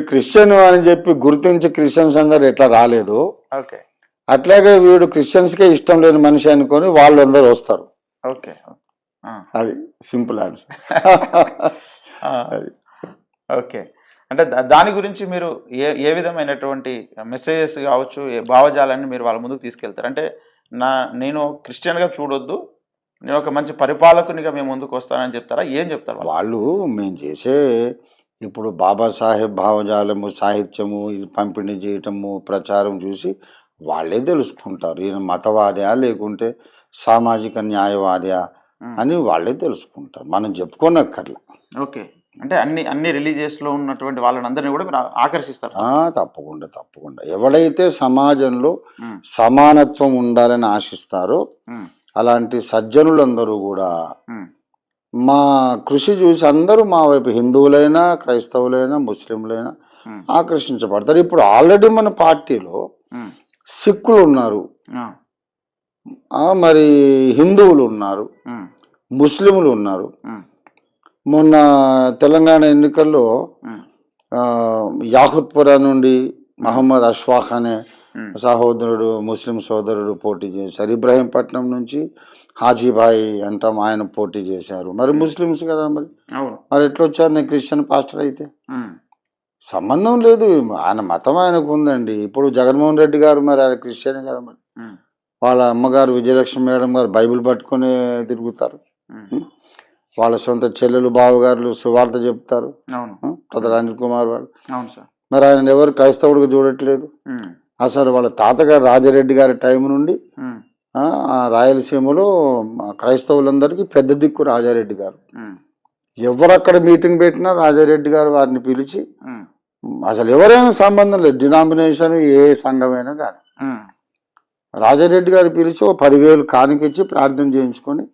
Christian అని చెప్పి గుర్తించి క్రిస్టియన్స్ అందరు ఎట్లా రాలేదు. ఓకే. అట్లాగే వీడు క్రిస్టియన్స్కే ఇష్టం లేని మనిషి అనుకొని వాళ్ళందరూ వస్తారు. ఓకే. అది సింపుల్ ఆన్సర్. అది. ఓకే. అంటే దా- దాని గురించి మీరు ఏ ఏ విధమైనటువంటి మెసేజెస్ కావచ్చు భావజాలాన్ని మీరు వాళ్ళ ముందుకు తీసుకెళ్తారు? అంటే నా నేను క్రిస్టియన్గా చూడొద్దు నేను ఒక మంచి పరిపాలకునిగా మేము ముందుకు వస్తానని చెప్తారా? ఏం చెప్తారు వాళ్ళు? వాళ్ళు మేము చేసే ఇప్పుడు బాబాసాహెబ్ భావజాలము సాహిత్యము పంపిణీ చేయటము ప్రచారం చూసి వాళ్ళే తెలుసుకుంటారు. ఈయన మతవాదా లేకుంటే సామాజిక న్యాయవాదా ఉమ్. అని వాళ్ళే తెలుసుకుంటారు. మనం చెప్పుకోనక్కర్లే. ఓకే. అంటే అన్ని అన్ని రిలీజియస్లో ఉన్నటువంటి వాళ్ళని అందరినీ కూడా మీరు ఆకర్షిస్తారు. తప్పకుండా తప్పకుండా. ఎవడైతే సమాజంలో సమానత్వం ఉండాలని ఆశిస్తారో అలాంటి సజ్జనులందరూ కూడా మా కృషి చూసి అందరూ మా వైపు హిందువులైనా క్రైస్తవులైనా ముస్లింలైనా ఆకర్షించబడతారు. ఇప్పుడు ఆల్రెడీ మన పార్టీలో సిక్కులు ఉన్నారు మరి హిందువులు ఉన్నారు ముస్లింలు ఉన్నారు మొన్న తెలంగాణ ఎన్నికల్లో యాహుత్పురా నుండి మహమ్మద్ అష్వాఖ్ అనే సహోదరుడు ముస్లిం సోదరుడు పోటీ చేశారు ఇబ్రాహీంపట్నం నుంచి హాజీభాయ్ అంటాం ఆయన పోటీ చేశారు. మరి ముస్లిమ్స్ కదా మరి? మరి ఎట్లా వచ్చారు నేను క్రిస్టియన్ పాస్టర్ అయితే? సంబంధం లేదు. ఆయన మతం ఆయనకు ఉందండి. ఇప్పుడు జగన్మోహన్ రెడ్డి గారు మరి ఆయన క్రిస్టియన్ కదా మరి? వాళ్ళ అమ్మగారు విజయలక్ష్మి మేడం గారు బైబిల్ పట్టుకొని తిరుగుతారు. వాళ్ళ సొంత చెల్లెలు బావగారులు సువార్త చెప్తారు. ప్రధాని అనిల్ కుమార్ సార్. మరి ఆయన ఎవరు క్రైస్తవుడిగా చూడట్లేదు? అసలు వాళ్ళ తాతగారు రాజారెడ్డి గారి టైం నుండి రాయలసీమలో క్రైస్తవులందరికీ పెద్ద దిక్కు రాజారెడ్డి గారు. ఉమ్, ఎవరు అక్కడ మీటింగ్ పెట్టినా రాజారెడ్డి గారు వారిని పిలిచి అసలు ఎవరైనా సంబంధం లేదు. డినామినేషన్ ఏ సంఘమైనా కానీ రాజారెడ్డి గారు పిలిచి ఓ పదివేలు కానికిచ్చి ప్రార్థన చేయించుకొని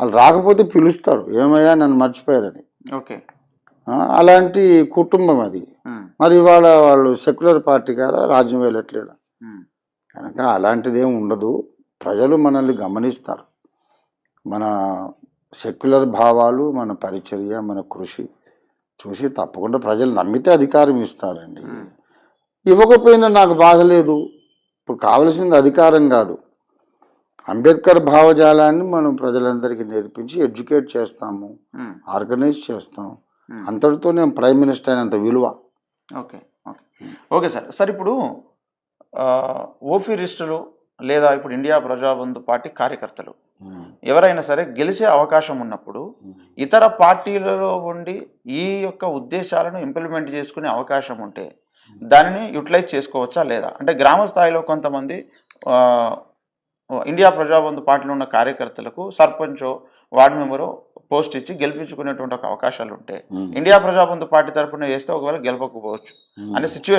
వాళ్ళు రాకపోతే పిలుస్తారు. ఏమయ్యా నన్ను మర్చిపోయారని. ఓకే. అలాంటి కుటుంబం అది. మరి ఇవాళ వాళ్ళు సెక్యులర్ పార్టీ కదా రాజ్యం వెళ్ళట్లేదు. కనుక అలాంటిది ఉండదు. ప్రజలు మనల్ని గమనిస్తారు. మన సెక్యులర్ భావాలు మన పరిచర్య మన కృషి చూసి తప్పకుండా ప్రజలు నమ్మితే అధికారం ఇస్తారండి. ఇవ్వకపోయినా నాకు బాధ లేదు. ఇప్పుడు కావలసింది అధికారం కాదు. అంబేద్కర్ భావజాలాన్ని మనం ప్రజలందరికీ నేర్పించి ఎడ్యుకేట్ చేస్తాము. ఆర్గనైజ్ చేస్తాం. ఉమ్. అంతటితో నేను ప్రైమ్ మినిస్టర్ అయినంత విలువ. Okay okay. Okay sir. Sir ఇప్పుడు ఓఫీరిస్టులు లేదా ఇప్పుడు ఇండియా ప్రజాబంధు పార్టీ కార్యకర్తలు ఎవరైనా సరే గెలిచే అవకాశం ఉన్నప్పుడు ఇతర పార్టీలలో ఉండి ఈ యొక్క ఉద్దేశాలను ఇంప్లిమెంట్ చేసుకునే అవకాశం ఉంటే దానిని యూటిలైజ్ చేసుకోవచ్చా లేదా? అంటే గ్రామ స్థాయిలో కొంతమంది ఇండియా ప్రజాబంధు పార్టీలో ఉన్న కార్యకర్తలకు సర్పంచో వార్డు మెంబరో పోస్ట్ ఇచ్చి గెలిపించుకునేటువంటి ఒక అవకాశాలు ఉంటే ఇండియా ప్రజాబంధు పార్టీ తరపున వేస్తే ఒకవేళ గెలవకపోవచ్చు అనే సిచ్యువేషన్